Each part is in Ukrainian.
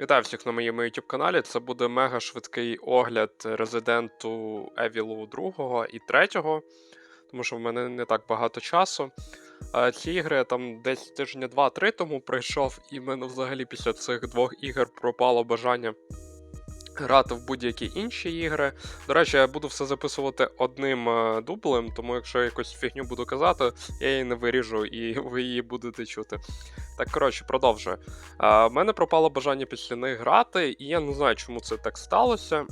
Вітаю всіх на моєму YouTube каналі. Це буде мега швидкий огляд резиденту Evil 2 і 3, тому що в мене не так багато часу. Ці ігри я там десь тижня 2-3 тому пройшов, і в мене взагалі після цих двох ігор пропало бажання грати в будь-які інші ігри. До речі, я буду все записувати одним е, дублем, тому якщо я якусь фігню буду казати, я її не виріжу і ви її будете чути. Так, коротше, продовжую. У мене пропало бажання після них грати, і я не знаю, чому це так сталося.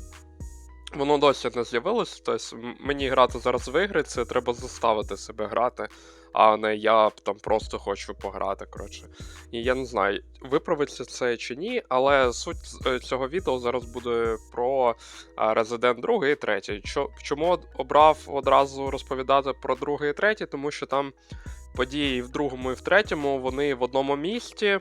Воно досі не з'явилось. Тобто мені грати зараз в ігри, це треба заставити себе грати, а не я там просто хочу пограти. коротше. І я не знаю, виправиться це чи ні, але суть е, цього відео зараз буде про Resident 2 і 3. Чому обрав одразу розповідати про другий і третій? Тому що там події в другому і в третьому вони в одному місті,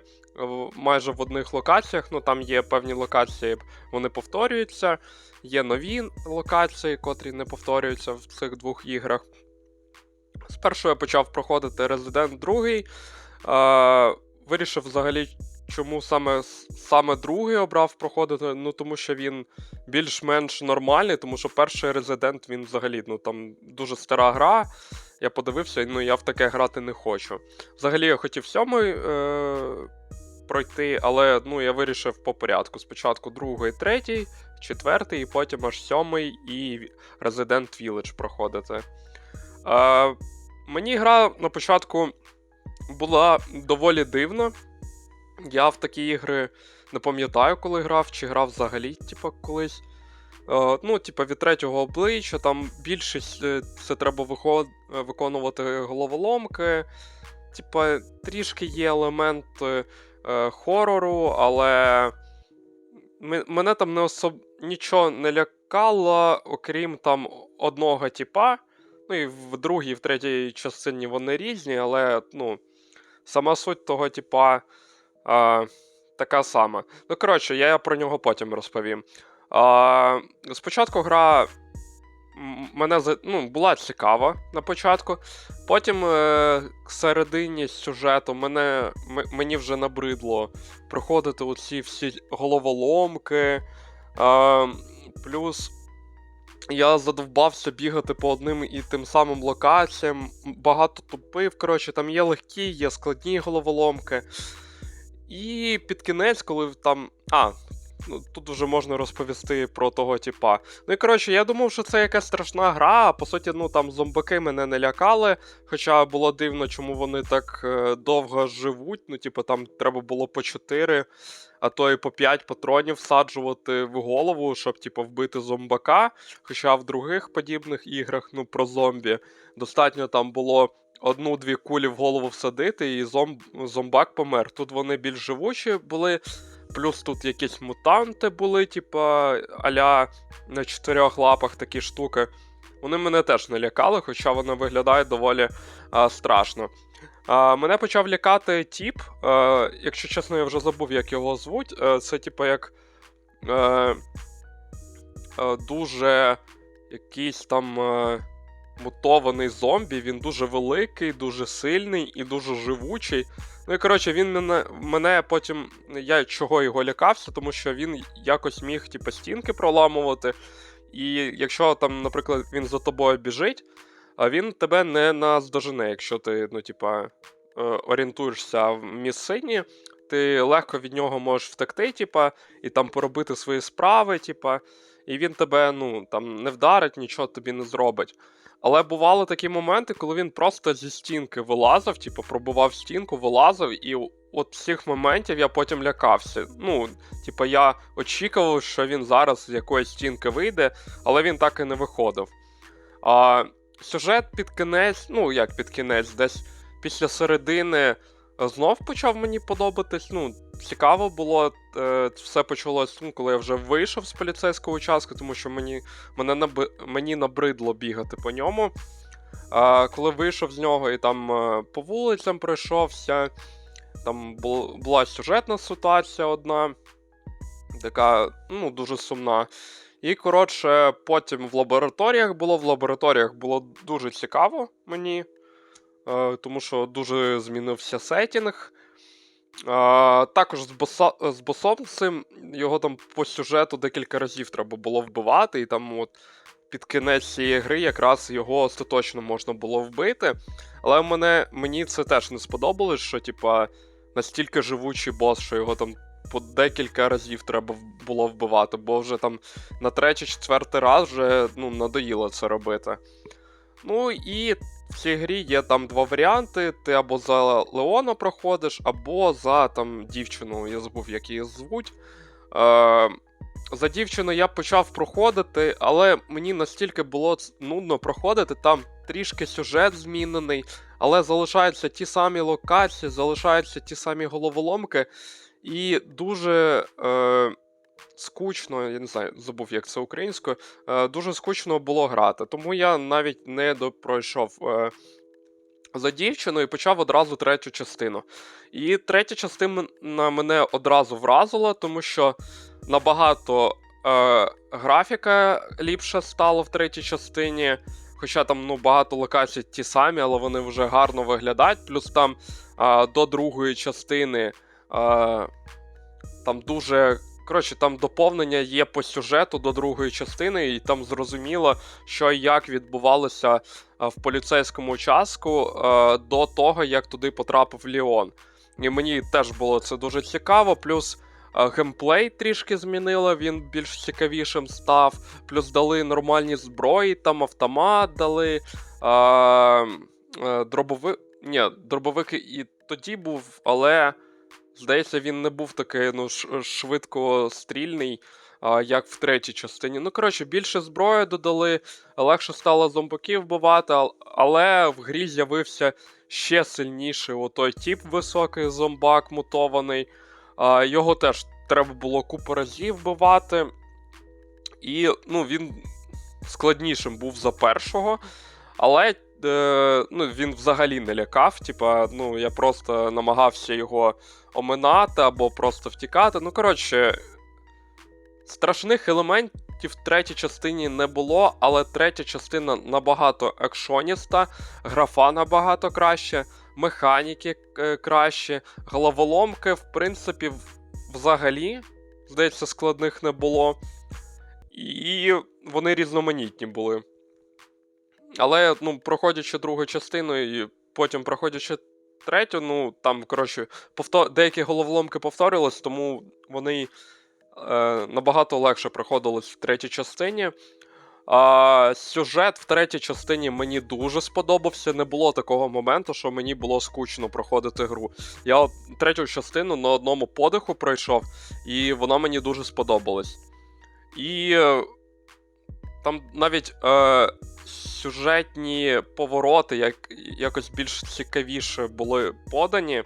майже в одних локаціях. Ну там є певні локації, вони повторюються. Є нові локації, котрі не повторюються в цих двох іграх. Спершу я почав проходити Resident 2. Е, вирішив взагалі, чому саме, саме другий обрав проходити. Ну, тому що він більш-менш нормальний, тому що перший Resident він взагалі ну, там дуже стара гра. Я подивився, ну я в таке грати не хочу. Взагалі я хотів сьомий е, пройти, але ну, я вирішив по порядку. Спочатку другий, третій, четвертий, і потім аж сьомий і Resident Village проходити. Е, мені гра на початку була доволі дивна. Я в такі ігри не пам'ятаю, коли грав, чи грав взагалі, типу, колись. Е, ну, типу, від третього обличчя, там більшість е, це треба виход... е, виконувати головоломки. Типа, трішки є елементи е, хорору, але мене там не особ... нічого не лякало, окрім там одного типа. Ну і в другій, і в третій частині вони різні, але ну, сама суть того типа е, така сама. Ну, коротше, я про нього потім розповім. А, спочатку гра мене ну, була цікава на початку. Потім е, к середині сюжету мене, мені вже набридло проходити оці всі головоломки. А, плюс я задовбався бігати по одним і тим самим локаціям. Багато тупив. Коротше, там є легкі, є складні головоломки. І під кінець, коли там. А, ну, тут вже можна розповісти про того типа. Ну і коротше, я думав, що це якась страшна гра, а по суті, ну там зомбаки мене не лякали. Хоча було дивно, чому вони так е, довго живуть. Ну, типу, там треба було по 4, а то і по 5 патронів всаджувати в голову, щоб типу, вбити зомбака. Хоча в других подібних іграх, ну, про зомбі, достатньо там було одну-дві кулі в голову всадити, і зомб... зомбак помер. Тут вони більш живучі були. Плюс тут якісь мутанти були, типа аля на чотирьох лапах такі штуки. Вони мене теж не лякали, хоча вони виглядають доволі а, страшно. А, мене почав лякати тіп. А, якщо чесно, я вже забув, як його звуть. А, це, типа, як е, е, дуже якийсь там е, мутований зомбі. Він дуже великий, дуже сильний і дуже живучий. Ну і коротше, він мене, мене потім. Я чого його лякався, тому що він якось міг типу, стінки проламувати. І якщо там, наприклад, він за тобою біжить, а він тебе не наздожене, якщо ти, ну, типа, е, орієнтуєшся в місцині, ти легко від нього можеш втекти, типа, і там поробити свої справи, типа, і він тебе, ну, там, не вдарить, нічого тобі не зробить. Але бували такі моменти, коли він просто зі стінки вилазив, типу, пробував стінку, вилазив, і от з цих моментів я потім лякався. Ну, типу, я очікував, що він зараз з якоїсь стінки вийде, але він так і не виходив. А, сюжет під кінець, ну як під кінець, десь після середини знов почав мені подобатись. Ну, цікаво було. Е, все почалось, ну, коли я вже вийшов з поліцейського участку, тому що мені, мене наби, мені набридло бігати по ньому. А, коли вийшов з нього і там е, по вулицям пройшовся, там була сюжетна ситуація одна, така, ну, дуже сумна. І, коротше, потім в лабораторіях було. В лабораторіях було дуже цікаво мені, е, тому що дуже змінився сетінг. А, також з, боса, з босом цим його там по сюжету декілька разів треба було вбивати, і там от під кінець цієї гри якраз його остаточно можна було вбити. Але мене, мені це теж не сподобалось, що, типа, настільки живучий бос, що його там по декілька разів треба було вбивати, бо вже там на третій-четвертий раз вже ну, надоїло це робити. Ну і в цій грі є там два варіанти: ти або за Леона проходиш, або за там дівчину, я забув, як її звуть. Е, за дівчину я почав проходити, але мені настільки було нудно проходити, там трішки сюжет змінений, але залишаються ті самі локації, залишаються ті самі головоломки, і дуже е, скучно, я не знаю, забув, як це українською, е, дуже скучно було грати. Тому я навіть не допройшов. Е, за дівчину і почав одразу третю частину. І третя частина мене одразу вразила, тому що набагато е, графіка ліпше стало в третій частині. Хоча там ну, багато локацій ті самі, але вони вже гарно виглядають. Плюс там е, до другої частини е, там дуже. Коротше, там доповнення є по сюжету до другої частини, і там зрозуміло, що і як відбувалося е, в поліцейському участку е, до того, як туди потрапив Ліон. І мені теж було це дуже цікаво. Плюс е, геймплей трішки змінили, він більш цікавішим став. Плюс дали нормальні зброї, там автомат дали. Е. Ні, дробовик і тоді був, але здається, він не був такий ну, швидкострільний, а, як в третій частині. Ну, коротше, більше зброї додали, легше стало зомбаків вбивати, але в грі з'явився ще сильніший отой тип високий зомбак мутований. Його теж треба було купу разів вбивати. І ну, він складнішим був за першого. Але ну, він взагалі не лякав. Типа, ну, я просто намагався його оминати або просто втікати. Ну, коротше, страшних елементів в третій частині не було, але третя частина набагато екшоніста, графа набагато краще, механіки е, краще, головоломки, в принципі, взагалі, здається, складних не було. І вони різноманітні були. Але, ну, проходячи другу частину і потім проходячи третю, ну, там, коротше, повтор... деякі головоломки повторювались, тому вони е, набагато легше проходились в третій частині. А, сюжет в третій частині мені дуже сподобався. Не було такого моменту, що мені було скучно проходити гру. Я от третю частину на одному подиху пройшов, і вона мені дуже сподобалась. І е, там навіть е, сюжетні повороти як, якось більш цікавіше були подані.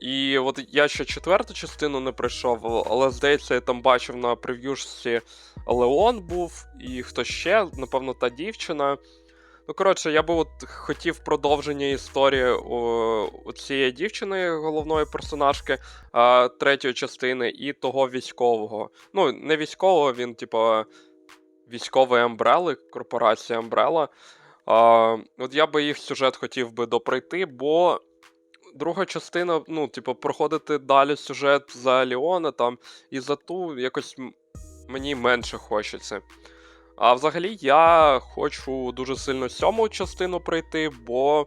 І от я ще четверту частину не пройшов, але здається, я там бачив на прев'юшці Леон був, і хто ще, напевно, та дівчина. Ну, коротше, я би от хотів продовження історії у, у цієї дівчини, головної персонажки а, третьої частини, і того військового. Ну, не військового, він, типу, військової Umbrella, корпорація Umbrella. От я би їх сюжет хотів би допройти, бо друга частина, ну, типу, проходити далі сюжет за Ліона там і за ту якось мені менше хочеться. А взагалі я хочу дуже сильно сьому частину пройти, бо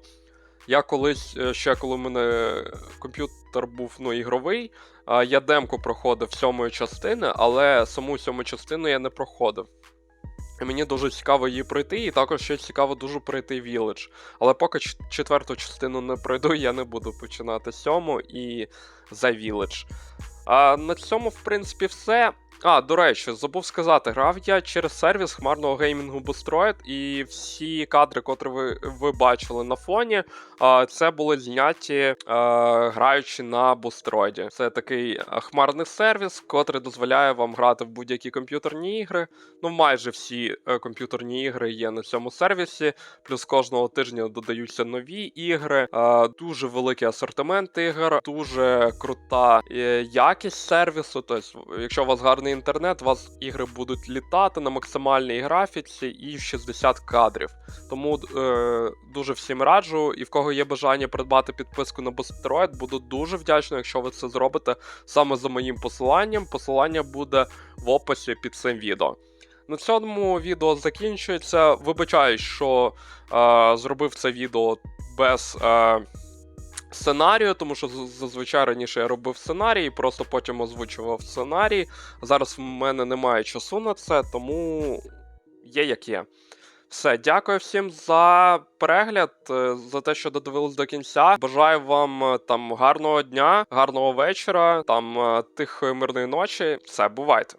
я колись, е, ще коли в мене комп'ютер був ну, ігровий, я демку проходив сьомої частини, але саму сьому частину я не проходив. Мені дуже цікаво її пройти, і також ще цікаво дуже пройти Village. Але поки четверту частину не пройду, я не буду починати сьому і за Village. А на цьому, в принципі, все. А, до речі, забув сказати, грав я через сервіс хмарного геймінгу Boosteroid, і всі кадри, котрі ви, ви бачили на фоні, це були зняті граючи на Boosteroid. Це такий хмарний сервіс, котрий дозволяє вам грати в будь-які комп'ютерні ігри. Ну, майже всі е, комп'ютерні ігри є на цьому сервісі. Плюс кожного тижня додаються нові ігри, е, дуже великий асортимент ігор, дуже крута е, якість сервісу. Тобто, якщо у вас гарний стабільний інтернет, у вас ігри будуть літати на максимальній графіці і в 60 кадрів. Тому е, дуже всім раджу. І в кого є бажання придбати підписку на Boosteroid, буду дуже вдячний, якщо ви це зробите саме за моїм посиланням. Посилання буде в описі під цим відео. На цьому відео закінчується. Вибачаюсь, що е, зробив це відео без е, сценарію, тому що зазвичай раніше я робив сценарій, просто потім озвучував сценарій. Зараз в мене немає часу на це, тому є як є. Все, дякую всім за перегляд, е, за те, що додивились до кінця. Бажаю вам е, там гарного дня, гарного вечора, там е, тихої мирної ночі. Все, бувайте.